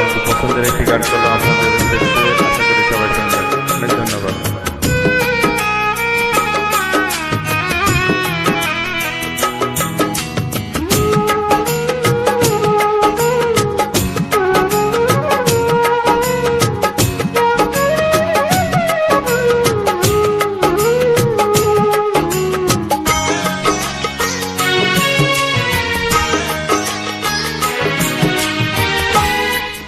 con su costumbre de con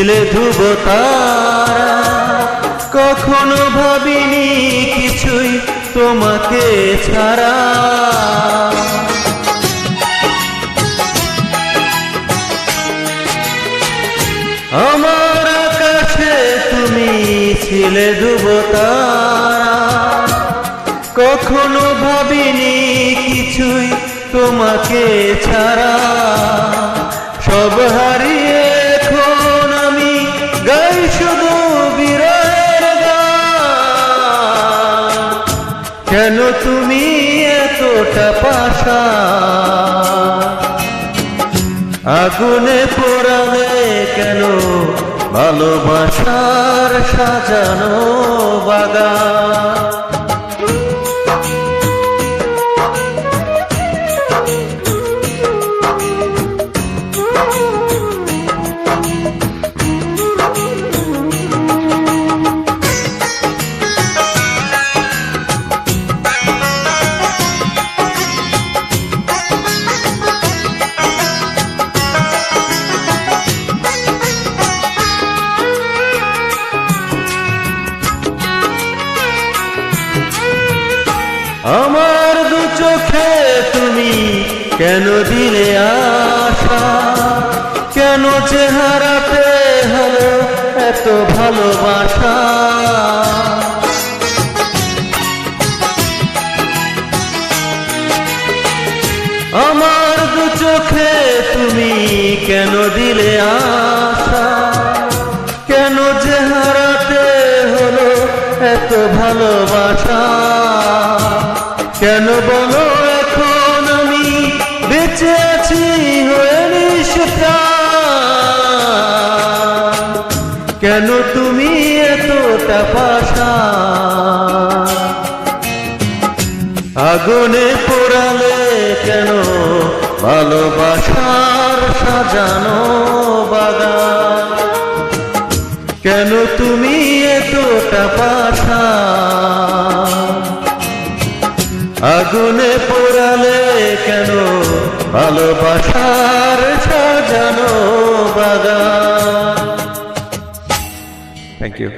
ছিলে ধ্রুব তারা। কখনো ভাবিনি কিছুই তোমাকে ছাড়া। আমার কাছে তুমি ছিলে ধ্রুব তারা। কখনো ভাবিনি কিছুই তোমাকে ছাড়া। সব হারিয়ে আগুনে পোড়ালে কেন? ভালোবাসার সাজানো বাগান। আমার দু চোখে তুমি কেন দিলে আশা? কেন চেহারাতে হলো এত ভালোবাসা? আমার দু চোখে তুমি কেন দিলে আশা? কেন চেহারাতে হলো এত ভালোবাসা? কেন বলো এখন আমি? বেঁচে আছি হয়ে কেন তুমি এতটা পাশা? আগুনে পোড়ালে কেন ভালোবাসার সাজানো বাগান? কেন তুমি এতটা পাশা আগুনে পোড়ালে কেন? ভালোবাসার সাজানো বাগান। Thank you